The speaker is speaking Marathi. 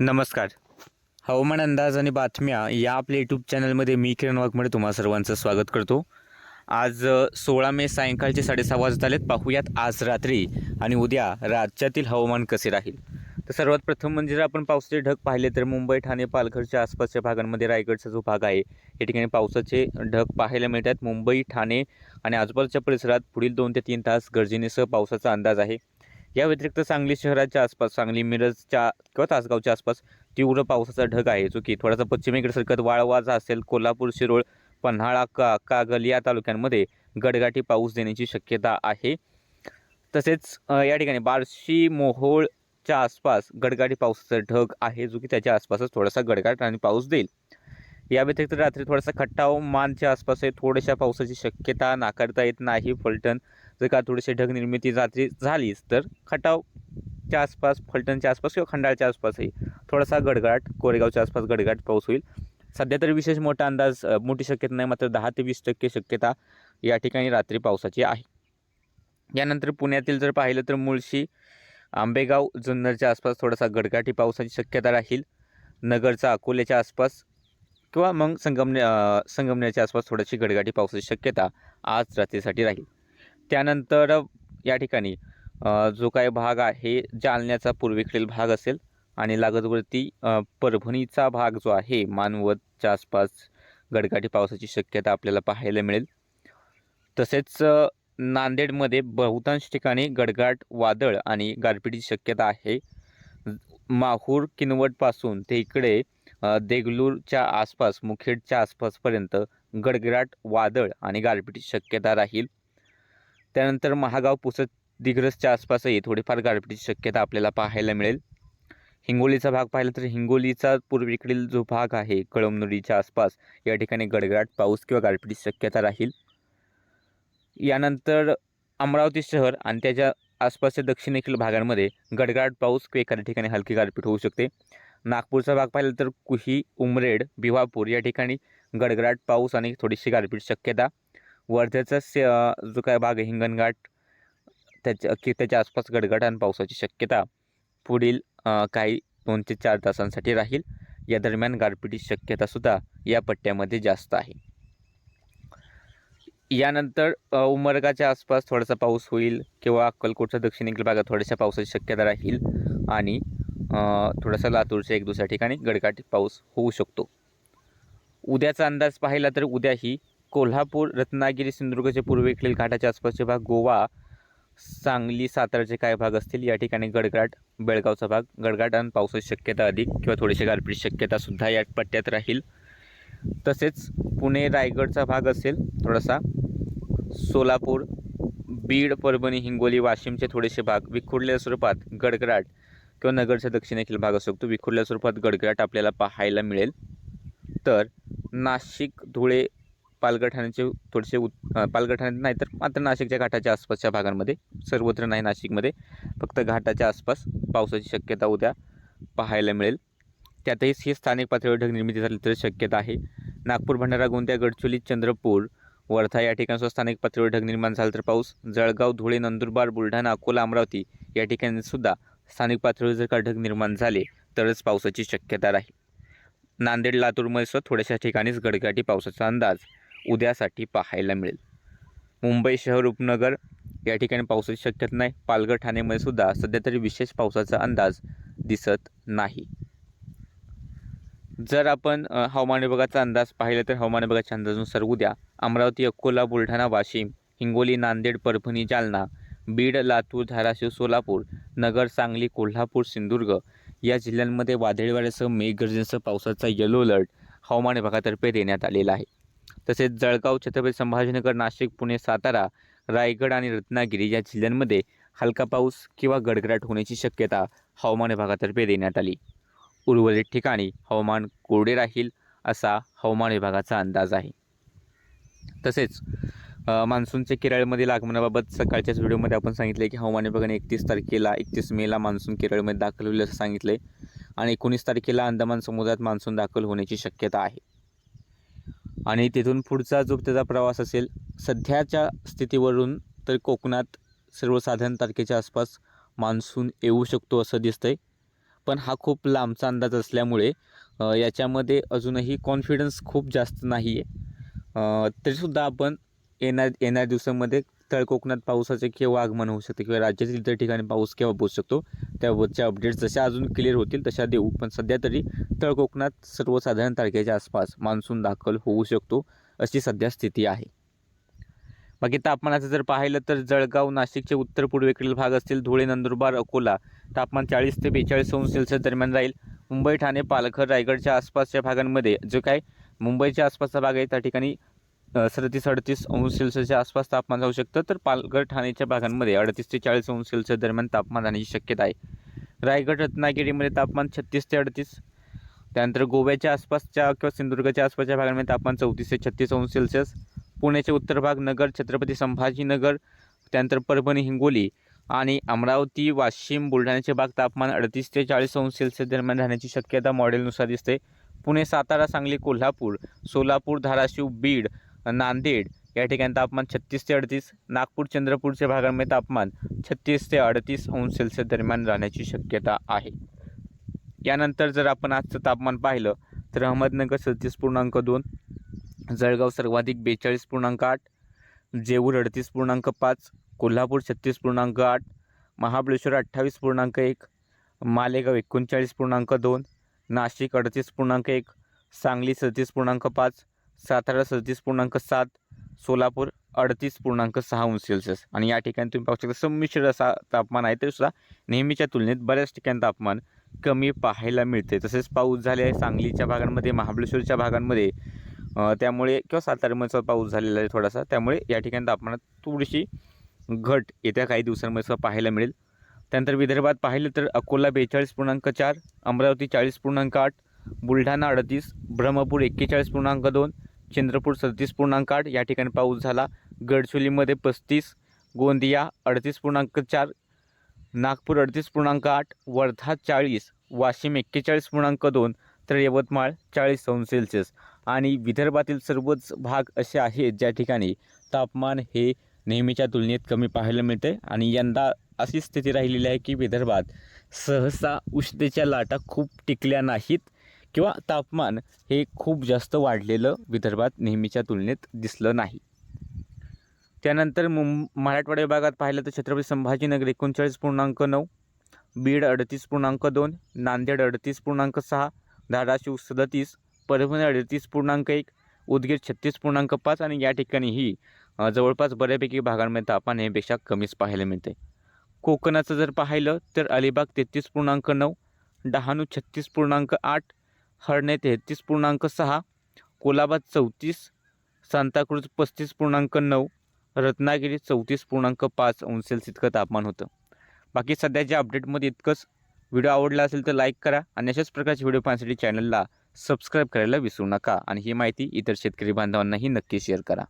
नमस्कार. हवामान अंदाज आणि बातम्या या आपल्या यूट्यूब चॅनलमध्ये मी किरण वाघमडे तुम्हा सर्वांचं स्वागत करतो. आज सोळा मे सायंकाळचे साडेसहा वाजत आलेत. पाहूयात आज रात्री आणि उद्या राज्यातील हवामान कसे राहील? तर सर्वात प्रथम म्हणजे जर आपण पावसाचे ढग पाहिले तर मुंबई ठाणे पालघरच्या आसपासच्या भागांमध्ये रायगडचा जो भाग आहे या ठिकाणी पावसाचे ढग पाहायला मिळतात. मुंबई ठाणे आणि आजूबाजूच्या परिसरात पुढील दोन ते तीन तास गर्जनेसह पावसाचा अंदाज आहे. या व्यतिरिक्त सांगली शहराच्या आसपास सांगली मिरजच्या किंवा तासगावच्या आसपास तीव्र पावसाचा ढग आहे. जो की थोडासा पश्चिमेकडे सरकत वाळवाचा असेल कोल्हापूर शिरोळ पन्हाळा का कागल या तालुक्यांमध्ये गडगाठी पाऊस देण्याची शक्यता आहे. तसेच या ठिकाणी बार्शी मोहोळच्या आसपास गडगाठी पावसाचा ढग आहे जो की त्याच्या आसपासच थोडासा गडगाट आणि पाऊस देईल. या व्यतिरिक्त रात्री थोडासा खट्टाव मानच्या आसपास आहे. थोड्याशा पावसाची शक्यता नाकारता येत नाही. फलटण जर का थोडीशी ढग निर्मिती रात्री झालीच तर खटावच्या आसपास फलटणच्या आसपास किंवा खंडाळच्या आसपासही थोडासा गडगाट कोरेगावच्या आसपास गडगाट पाऊस होईल. सध्या तरी विशेष मोठा अंदाज मोठी शक्यता नाही मात्र दहा ते वीस टक्के शक्यता या ठिकाणी रात्री पावसाची आहे. यानंतर पुण्यातील जर पाहिलं तर मुळशी आंबेगाव जुन्नरच्या आसपास थोडासा गडगाटी पावसाची शक्यता राहील. नगरचा अकोल्याच्या आसपास किंवा मग संगमने संगमनेरच्या आसपास थोडीशी गडगाटी पावसाची शक्यता आज रात्रीसाठी राहील. त्यानंतर या ठिकाणी जो काय भाग आहे जालन्याचा पूर्वेकडील भाग असेल आणि लागतवरती परभणीचा भाग जो आहे मानवतच्या आसपास गडगाटी पावसाची शक्यता आपल्याला पाहायला मिळेल. तसेच नांदेडमध्ये बहुतांश ठिकाणी गडगाट वादळ आणि गारपिटीची शक्यता आहे. माहूर किनवटपासून ते इकडे देगलूरच्या आसपास मुखेडच्या आसपासपर्यंत गडगडाट वादळ आणि गारपिटीची शक्यता राहील. त्यानंतर महागाव पुसद दिग्रसच्या आसपासही थोडीफार गारपिटीची शक्यता आपल्याला पाहायला मिळेल. हिंगोलीचा भाग पाहिला तर हिंगोलीचा पूर्वेकडील जो भाग आहे कळमनुरीच्या आसपास या ठिकाणी गडगडाट पाऊस किंवा गारपिटीची शक्यता राहील. यानंतर अमरावती शहर आणि त्याच्या आसपासच्या दक्षिणेकडील भागांमध्ये गडगडाट पाऊस किंवा एखाद्या ठिकाणी हलकी गारपीट होऊ शकते. नागपूरचा भाग पाहिला तर कुही उमरेड भिवापूर या ठिकाणी गडगडाट पाऊस आणि थोडीशी गारपीट शक्यता. वर्ध्याचा से जो काय भाग आहे हिंगणघाट त्याच्या की त्याच्या आसपास गडगडाट आणि पावसाची शक्यता पुढील काही दोन ते चार तासांसाठी राहील. या दरम्यान गारपिटीची शक्यतासुद्धा या पट्ट्यामध्ये जास्त आहे. यानंतर उमरगाच्या आसपास थोडासा पाऊस होईल किंवा अक्कलकोटच्या दक्षिणेकडील भागात थोड्याशा पावसाची शक्यता राहील आणि थोडासा लातूरच्या एक दुसऱ्या ठिकाणी गडगाटी पाऊस होऊ शकतो. उद्याचा अंदाज पाहिला तर उद्याही कोल्हापूर रत्नागिरी सिंधुदुर्गचे पूर्वेकडील घाटाच्या आसपासचे भाग गोवा सांगली साताराचे काही भाग असतील. या ठिकाणी गडगाट बेळगावचा भाग. गडगाट आणि पावसाची शक्यता अधिक किंवा थोडीशी गारपीट शक्यतासुद्धा या पट्ट्यात राहील. तसेच पुणे रायगडचा भाग असेल थोडासा. सोलापूर बीड परभणी हिंगोली वाशिमचे थोडेसे भाग. विखुरलेल्या स्वरूपात गडगडाट किंवा नगरच्या दक्षिणेखील भाग असू शकतो. विखुरलेल्या स्वरूपात गडगडाट आपल्याला पाहायला मिळेल. तर नाशिक धुळे पालघर ठाण्याचे थोडेसे उत पालघर ठाण्यात नाही तर मात्र नाशिकच्या घाटाच्या आसपासच्या भागांमध्ये सर्वत्र नाही नाशिकमध्ये फक्त घाटाच्या आसपास पावसाची शक्यता उद्या पाहायला मिळेल. त्यातही ही स्थानिक पातळीवर ढग निर्मिती झाली तर शक्यता आहे. नागपूर भंडारा गोंदिया गडचिरोली चंद्रपूर वर्धा या ठिकाणचं स्थानिक पातळीवर ढग निर्माण झाला तर पाऊस जळगाव धुळे नंदुरबार बुलढाणा अकोला अमरावती या ठिकाणी सुद्धा स्थानिक पातळीवर जर का ढग निर्माण झाले तरच पावसाची शक्यता राहील. नांदेड लातूरमध्ये सुद्धा थोड्याशा ठिकाणीच गडगाटी पावसाचा अंदाज उद्यासाठी पाहायला मिळेल. मुंबई शहर उपनगर या ठिकाणी पावसाची शक्यता नाही. पालघर ठाणेमध्ये सुद्धा सध्या तरी विशेष पावसाचा अंदाज दिसत नाही. जर आपण हवामान विभागाचा अंदाज पाहिला तर हवामान विभागाच्या अंदाजानुसार उद्या अमरावती अकोला बुलढाणा वाशिम हिंगोली नांदेड परभणी जालना बीड लातूर धाराशिव सोलापूर नगर सांगली कोल्हापूर सिंधुदुर्ग या जिल्ह्यांमध्ये वादळी वाऱ्यासह मेघगर्जनेसह पावसाचा येलो अलर्ट हवामान विभागातर्फे देण्यात आलेला आहे. तसेच जळगाव छत्रपती संभाजीनगर नाशिक पुणे सातारा रायगड आणि रत्नागिरी या जिल्ह्यांमध्ये हलका पाऊस किंवा गडगडाट होण्याची शक्यता हवामान विभागातर्फे देण्यात आली. उर्वरित ठिकाणी हवामान कोरडे राहील असा हवामान विभागाचा अंदाज आहे. तसेच मान्सूनचे केरळमधील आगमनाबाबत सकाळच्याच व्हिडिओमध्ये आपण सांगितले की हवामान विभागाने एकतीस तारखेला एकतीस मेला मान्सून केरळमध्ये दाखल होईल असं सांगितले आणि एकोणीस तारखेला अंदमान समुद्रात मान्सून दाखल होण्याची शक्यता आहे. आणि तिथून पुढचा जो त्याचा प्रवास असेल सध्याच्या स्थितीवरून तर कोकणात सर्वसाधारण तारखेच्या आसपास मान्सून येऊ शकतो असं दिसतं आहे पण हा खूप लांबचा अंदाज असल्यामुळे याच्यामध्ये अजूनही कॉन्फिडन्स खूप जास्त नाही आहे तरीसुद्धा आपण येणार येणाऱ्या दिवसामध्ये तळ कोकणात पावसाचे केव्हा आगमन होऊ शकते किंवा राज्यातील इतर ठिकाणी पाऊस केव्हा पोहोचू शकतो त्याबद्दलच्या अपडेट्स जशा अजून क्लिअर होतील तशा देऊ. पण सध्या तरी तळ कोकणात सर्वसाधारण तारखेच्या आसपास मान्सून दाखल होऊ शकतो अशी सध्या स्थिती आहे. बाकी तापमानाचं जर पाहिलं तर जळगाव नाशिकचे उत्तर पूर्वेकडील भाग असतील धुळे नंदुरबार अकोला तापमान चाळीस ते बेचाळीस अंश सेल्सिअस दरम्यान राहील. मुंबई ठाणे पालघर रायगडच्या आसपासच्या भागांमध्ये जो काय मुंबईच्या आसपासचा भाग आहे त्या ठिकाणी सदतीस अडतीस अंश सेल्सिअसच्या आसपास तापमान जाऊ शकतं. तर पालघर ठाणेच्या भागांमध्ये अडतीस ते चाळीस अंश सेल्सिअस दरम्यान तापमान राहण्याची शक्यता आहे. रायगड रत्नागिरीमध्ये तापमान छत्तीस ते अडतीस. त्यानंतर गोव्याच्या आसपासच्या किंवा सिंधुदुर्गच्या आसपासच्या भागांमध्ये तापमान चौतीस ते छत्तीस अंश सेल्सिअस. पुण्याचे उत्तर भाग नगर छत्रपती संभाजीनगर त्यानंतर परभणी हिंगोली आणि अमरावती वाशिम बुलढाण्याचे भाग तापमान अडतीस ते चाळीस अंश सेल्सिअस दरम्यान राहण्याची शक्यता मॉडेलनुसार दिसते. पुणे सातारा सांगली कोल्हापूर सोलापूर धाराशिव बीड नांदेड. या ठिकाणी तापमान छत्तीस ते अडतीस नागपूर चंद्रपूरच्या भागांमध्ये तापमान छत्तीस ते अडतीस अंश सेल्सिअस दरम्यान राहण्याची शक्यता आहे. यानंतर जर आपण आजचं तापमान पाहिलं तर अहमदनगर सदतीस पूर्णांक दोन जळगाव सर्वाधिक बेचाळीस पूर्णांक आठ जेऊर अडतीस पूर्णांक पाच कोल्हापूर छत्तीस पूर्णांक आठ महाबळेश्वर अठ्ठावीस पूर्णांक एक मालेगाव एकोणचाळीस पूर्णांक दोन नाशिक अडतीस पूर्णांक एक सांगली सदतीस पूर्णांक पाच सातारा सदतीस पूर्णांक सात सोलापूर अडतीस पूर्णांक सहा अंश सेल्सिअस. आणि या ठिकाणी तुम्ही पाहू शकता संमिश्र असा तापमान आहे तरीसुद्धा नेहमीच्या तुलनेत बऱ्याच ठिकाणी तापमान कमी पाहायला मिळते तसेच पाऊस झाले आहे सांगलीच्या भागांमध्ये महाबळेश्वरच्या भागांमध्ये. त्यामुळे किंवा साताऱ्यामध्ये पाऊस झालेला आहे थोडासा. त्यामुळे या ठिकाणी तापमानात थोडीशी घट येत्या काही दिवसांमध्ये सुद्धा पाहायला मिळेल. त्यानंतर विदर्भात पाहिलं तर अकोला बेचाळीस पूर्णांक चार अमरावती चाळीस पूर्णांक आठ बुलढाणा अडतीस ब्रह्मपूर एक्केचाळीस पूर्णांक दोन चंद्रपूर सदतीस पूर्णांक आठ. या ठिकाणी पाऊस झाला. गडचिरोलीमध्ये पस्तीस गोंदिया अडतीस पूर्णांक चार नागपूर अडतीस पूर्णांक आठ वर्धा चाळीस वाशिम एक्केचाळीस पूर्णांक दोन तर यवतमाळ चाळीस अंश सेल्सिअस. आणि विदर्भातील सर्वच भाग असे आहेत ज्या ठिकाणी तापमान हे नेहमीच्या तुलनेत कमी पाहायला मिळते. आणि यंदा अशी स्थिती राहिलेली आहे की विदर्भात सहसा उष्णतेच्या लाटा खूप टिकल्या नाहीत. किंवा तापमान हे खूप जास्त वाढलेलं विदर्भात नेहमीच्या तुलनेत दिसलं नाही. त्यानंतर मुं मराठवाडा विभागात पाहिलं तर छत्रपती संभाजीनगर एकोणचाळीस पूर्णांक नऊ बीड अडतीस पूर्णांक दोन नांदेड अडतीस पूर्णांक सहा धाराशिव सदतीस परभणी अडतीस पूर्णांक एक उदगीर छत्तीस पूर्णांक पाच आणि या ठिकाणीही जवळपास बऱ्यापैकी भागांमध्ये तापमान यापेक्षा कमीच पाहायला मिळते. कोकणाचं जर पाहिलं तर अलिबाग तेहतीस पूर्णांक नऊ डहाणू छत्तीस पूर्णांक आठ हरणे तेहतीस पूर्णांक सहा कोलाबा चौतीस सांताक्रूज पस्तीस पूर्णांक नऊ रत्नागिरी चौतीस पूर्णांक पाच अंश इतकं तापमान होतं. बाकी सध्याच्या अपडेटमध्ये इतकंच. व्हिडिओ आवडला असेल तर लाईक करा आणि अशाच प्रकारचे व्हिडिओ पाहण्यासाठी चॅनलला सबस्क्राईब करायला विसरू नका. आणि ही माहिती इतर शेतकरी बांधवांनाही नक्की शेअर करा.